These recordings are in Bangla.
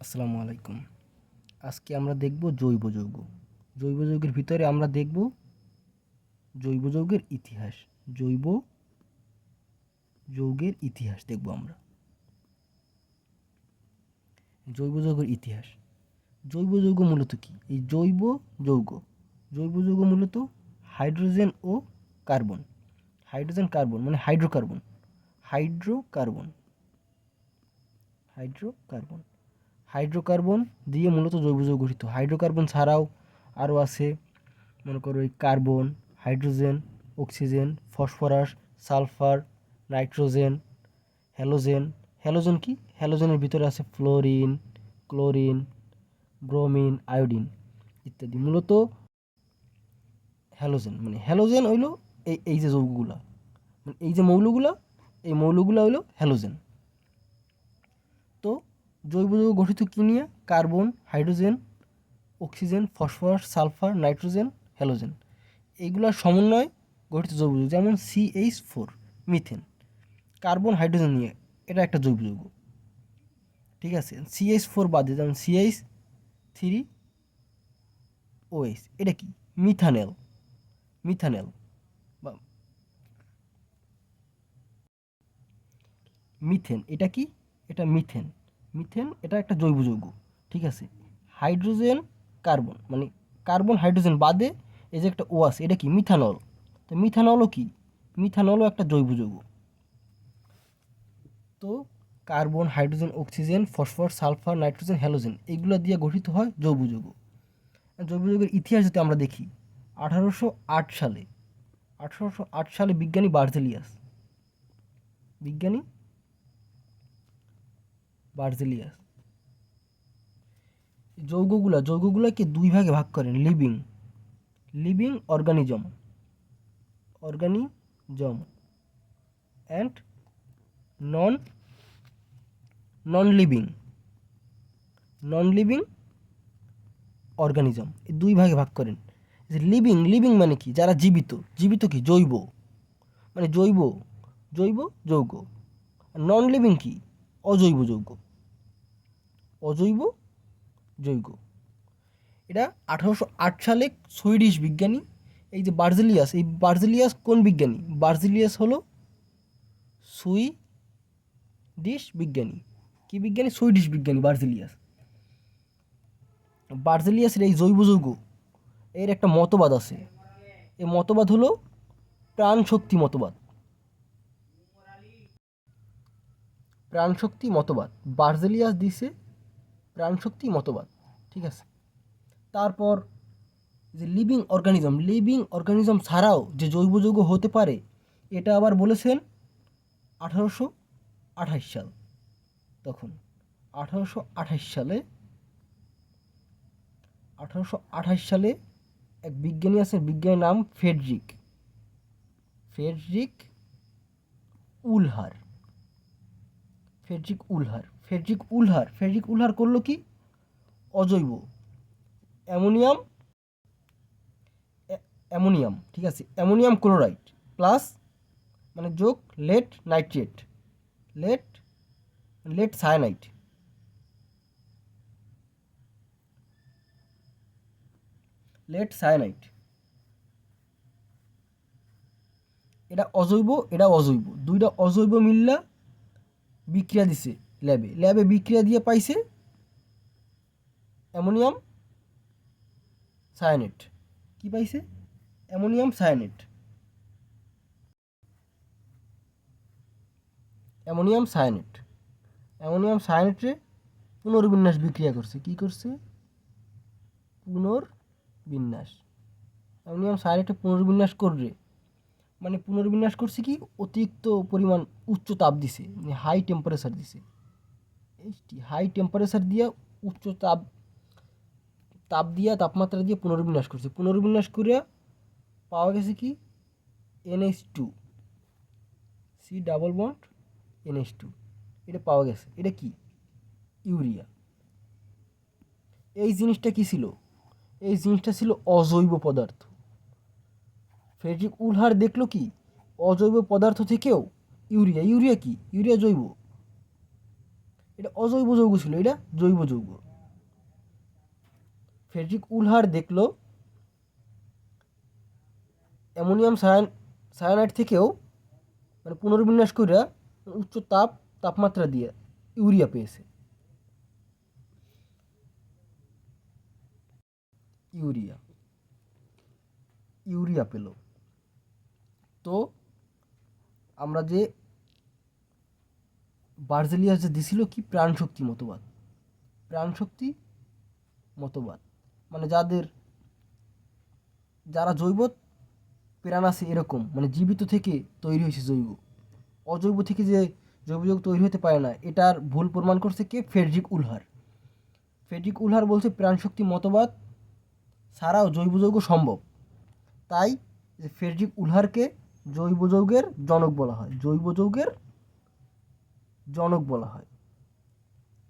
আসসালামু আলাইকুম। আজকে আমরা দেখব জৈব যৌগ। জৈব যৌগের ভিতরে আমরা দেখব জৈব যৌগের ইতিহাস। জৈব যৌগের ইতিহাস দেখব আমরা। জৈব যৌগের ইতিহাস। জৈব যৌগ মূলত কি? এই জৈব যৌগ। জৈব যৌগ মূলত হাইড্রোজেন ও কার্বন। হাইড্রোজেন কার্বন মানে হাইড্রোকার্বন। হাইড্রোকার্বন। হাইড্রোকার্বন। হাইড্রোকার্বন দিয়ে মূলত জৈব যৌগ গঠিত। হাইড্রোকার্বন ছাড়াও আরও আছে, মনে করো এই carbon, hydrogen, oxygen, phosphorus, sulphur, nitrogen, halogen. Halogen কি? হ্যালোজেনের ভিতরে আছে ফ্লোরিন, ক্লোরিন, ব্রোমিন, আয়োডিন ইত্যাদি। মূলত হ্যালোজেন মানে হ্যালোজেন হইল এই এই যে যৌগগুলা মানে এই যে মৌলগুলা, এই মৌলগুলা হইল হ্যালোজেন। জৈব যৌগ গঠিত কী নিয়ে carbon, hydrogen, oxygen, phosphorus, sulphur, nitrogen halogen এইগুলোর সমন্বয় গঠিত জৈব যৌগ যেমন CH four, methane. Carbon, hydrogen নিয়ে এটা একটা জৈব যৌগ ঠিক আছে? সিএইচ ফোর বাদে যেমন সিএইচ থ্রি ওএইচ এটা কি? মিথানেল। মিথানেল। বা মিথেন, এটা কি? এটা মিথেন। মিথেন, এটা একটা জৈব যৌগ, ঠিক আছে? হাইড্রোজেন, কার্বন মানে কার্বন, হাইড্রোজেন বাদে এই যে একটা ও এটা কি? মিথানল। তো মিথানলও কি? মিথানলও একটা জৈব যৌগ। তো carbon, hydrogen, oxygen phosphorus sulphur, nitrogen, halogen এগুলো দিয়ে গঠিত হয় জৈব যৌগ। জৈব যৌগের ইতিহাস যদি আমরা দেখি, আঠারোশো আট সালে, আঠারোশো আট সালে বিজ্ঞানী বার্জেলিয়াস, বিজ্ঞানী বার্জেলিয়াস যৌগগুলা যৌগগুলোকে দুই ভাগে ভাগ করেন living. Living organism. Organism. And non non living non living organism. এই দুই ভাগে ভাগ করেন। যে লিভিং লিভিং মানে কি? যারা জীবিত। জীবিত কি? জৈব। মানে জৈব জৈব যৌগ। নন লিভিং কি? অজৈব যৌগ। অজৈব যৌগ এটা আঠারোশো আট সালে সুইডিশ বিজ্ঞানী, এই যে বার্জেলিয়াস, এই বার্জেলিয়াস কোন বিজ্ঞানী? বার্জেলিয়াস হলো সুইডিশ বিজ্ঞানী। কি বিজ্ঞানী? সুইডিশ বিজ্ঞানী, বার্জেলিয়াস। বার্জেলিয়াসের এই জৈব যৌগ, এর একটা মতবাদ আছে। এই মতবাদ হলো প্রাণশক্তি মতবাদ। প্রাণশক্তি মতবাদ। বার্জেলিয়াস দিছে প্রাণশক্তি মতবাদ, ঠিক আছে? তারপর যে লিভিং অর্গানিজম লিভিং অর্গানিজম ছাড়াও যে জৈব যৌগ হতে পারে, এটা আবার বলেছেন আঠারোশো আঠাশ সাল। তখন আঠারোশো আঠাশ সালে, আঠারোশো আঠাশ সালে এক বিজ্ঞানী আছে বিজ্ঞানীর নাম Friedrich Friedrich Wohler. Friedrich Wohler. Friedrich Wohler. Friedrich Wohler করল কি? অজৈব। অ্যামোনিয়াম অ্যামোনিয়াম, ঠিক আছে? অ্যামোনিয়াম ক্লোরাইড প্লাস মানে যোগ lead nitrate. Lead lead cyanide. Lead cyanide. এটা অজৈব এটা অজৈব। দুইটা অজৈব মিললা বিক্রিয়া দিছে ল্যাবে। ল্যাবে বিক্রিয়া দিয়ে পাইছে অ্যামোনিয়াম সায়ানেট। কি পাইছে? Ammonium cyanate. Ammonium cyanate. Ammonium সায়ানেটে পুনর্বিন্যাস বিক্রিয়া করছে। কি করছে? পুনর্বিন্যাস। অ্যামোনিয়াম সায়ানেটে পুনর্বিন্যাস করবে। মানে পুনর্বিন্যাস করছে কি? অতিরিক্ত পরিমাণ উচ্চ তাপ দিছে মানে হাই টেম্পারেচার দিছে। হাই টেম্পারেচার দিয়ে উচ্চ তাপ তাপ দিয়া তাপমাত্রা দিয়ে পুনর্বিন্যাস করছে। পুনর্বিন্যাস করে পাওয়া গেছে কি? NH two C double bond NH two এটা পাওয়া গেছে। এটা কি? ইউরিয়া। এই জিনিসটা কি ছিল? এই জিনিসটা ছিল অজৈব পদার্থ। ফেডরিক উলহার দেখল কি? অজৈব পদার্থ থেকেও ইউরিয়া। ইউরিয়া কি? ইউরিয়া জৈব। এটা অজৈব যৌগ ছিল, এটা জৈব যৌগ। ফেডরিক উলহার দেখল, অ্যামোনিয়াম সায়ান, সায়ানাইড থেকেও মানে পুনর্বিন্যাস করে উচ্চ তাপ, তাপমাত্রা দিয়ে ইউরিয়া পেয়েছে। ইউরিয়া। ইউরিয়া পেল। তো আমরা যে বার্জেলিয়াস যে দিছিল কি? প্রাণশক্তি মতবাদ। প্রাণশক্তি মতবাদ। মানে যাদের, যারা জৈব প্রাণ আছে এরকম। মানে জীবিত থেকে তৈরি হয়েছে জৈব। অজৈব থেকে যে জৈব যৌগ তৈরি হতে পারে না, এটার ভুল প্রমাণ করছে কে? Friedrich Wohler. ফেডরিক উলহার বলছে প্রাণশক্তি মতবাদ ছাড়াও জৈব যৌগ সম্ভব। তাই ফেডরিক উলহারকে জৈব যৌগের জনক বলা হয়। জৈব যৌগের জনক বলা হয়।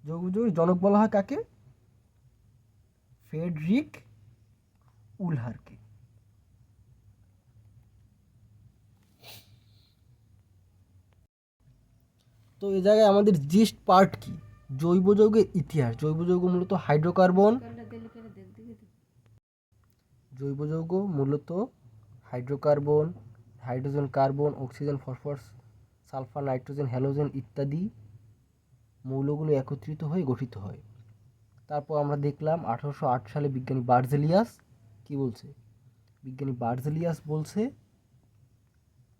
জৈব যৌগের জনক বলা হয় কাকে? ফেডরিক উলহারকে। তো এই জায়গায় আমাদের জিস্ট পার্ট কি? জৈব যৌগের ইতিহাস। জৈব যৌগ মূলত হাইড্রোকার্বন। জৈব যৌগ মূলত hydrocarbon. Hydrogen, carbon, oxygen, phosphorus, sulphur, nitrogen, halogen ইত্যাদি মৌলগুলো একত্রিত হয়ে গঠিত হয়। তারপর আমরা দেখলাম আঠারোশো আট সালে বিজ্ঞানী বার্জেলিয়াস কি বলছে? বিজ্ঞানী বার্জেলিয়াস বলছে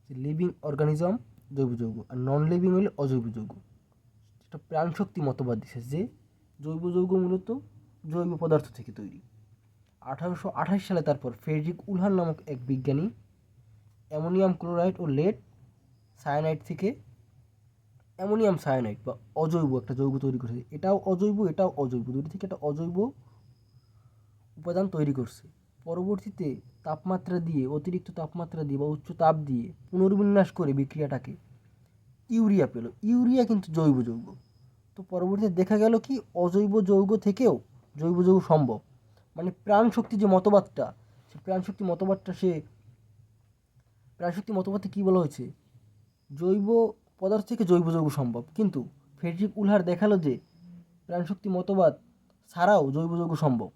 যে লিভিং অর্গানিজম জৈব যৌগ আর নন লিভিং হলে অজৈব যৌগ। সেটা প্রাণশক্তি মতবাদ দিছে যে জৈব যৌগ মূলত জৈব পদার্থ থেকে তৈরি। আঠারোশো আঠাশ সালে তারপর ফেডরিক উলহান নামক এক বিজ্ঞানী অ্যামোনিয়াম ক্লোরাইড ও লেড সায়ানাইড থেকে অ্যামোনিয়াম সায়ানাইড বা অজৈব একটা যৌগ তৈরি করেছে। এটাও অজৈব এটাও অজৈব। দুটি থেকে একটা অজৈব উপাদান তৈরি করছে। পরবর্তীতে তাপমাত্রা দিয়ে, অতিরিক্ত তাপমাত্রা দিয়ে বা উচ্চ তাপ দিয়ে পুনর্বিন্যাস করে বিক্রিয়াটাকে ইউরিয়া পেল। ইউরিয়া কিন্তু জৈব যৌগ। তো পরবর্তীতে দেখা গেল কি, অজৈব যৌগ থেকেও জৈব যৌগ সম্ভব। মানে প্রাণশক্তি যে মতবাদটা, সে প্রাণশক্তি মতবাদটা সে প্রাণশক্তি মতবাদে কী বলা হয়েছে? জৈব পদার্থ থেকে জৈব যৌগ সম্ভব। কিন্তু ফেডরিক উলহার দেখাল যে প্রাণশক্তি মতবাদ ছাড়াও জৈব যৌগ সম্ভব।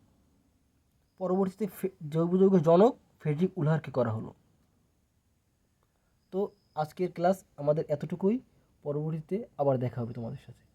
পরবর্তীতে জৈব যৌগের জনক ফেডরিক উলহারকে করা হলো। তো আজকের ক্লাস আমাদের এতটুকুই। পরবর্তীতে আবার দেখা হবে তোমাদের সাথে।